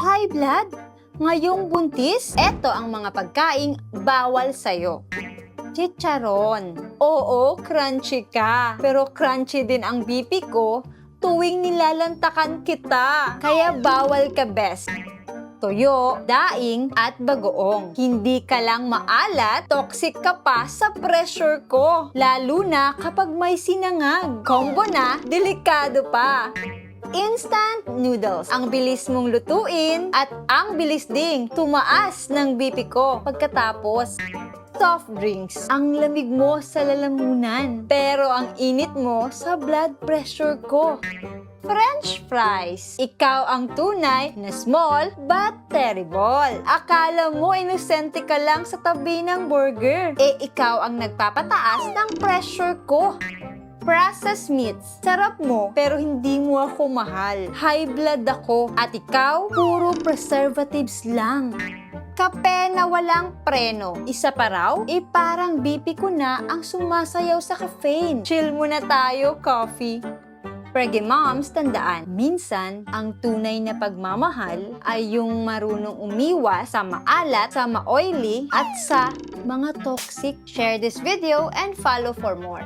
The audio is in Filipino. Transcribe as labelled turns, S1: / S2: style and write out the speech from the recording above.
S1: High blood? Ngayong buntis? Eto ang mga pagkaing bawal sa'yo. Chicharon. Oo, crunchy ka. Pero crunchy din ang BP ko tuwing nilalantakan kita. Kaya bawal ka best. Toyo, daing, at bagoong. Hindi ka lang maalat, toxic ka pa sa pressure ko. Lalo na kapag may sinangag. Combo na, delikado pa. Instant noodles. Ang bilis mong lutuin at ang bilis ding tumaas ng BP ko pagkatapos. Soft drinks. Ang lamig mo sa lalamunan. Pero ang init mo sa blood pressure ko. French fries. Ikaw ang tunay na small but terrible. Akala mo inosente ka lang sa tabi ng burger. Eh ikaw ang nagpapataas ng pressure ko. Processed meats. Sarap mo, pero hindi mo ako mahal. High blood ako. At ikaw, puro preservatives lang. Kape na walang preno. Isa pa raw? Eh parang BP ko na ang sumasayaw sa caffeine. Chill muna tayo, coffee. Prege moms, tandaan, minsan, ang tunay na pagmamahal ay yung marunong umiwas sa maalat, sa ma-oily, at sa mga toxic. Share this video and follow for more.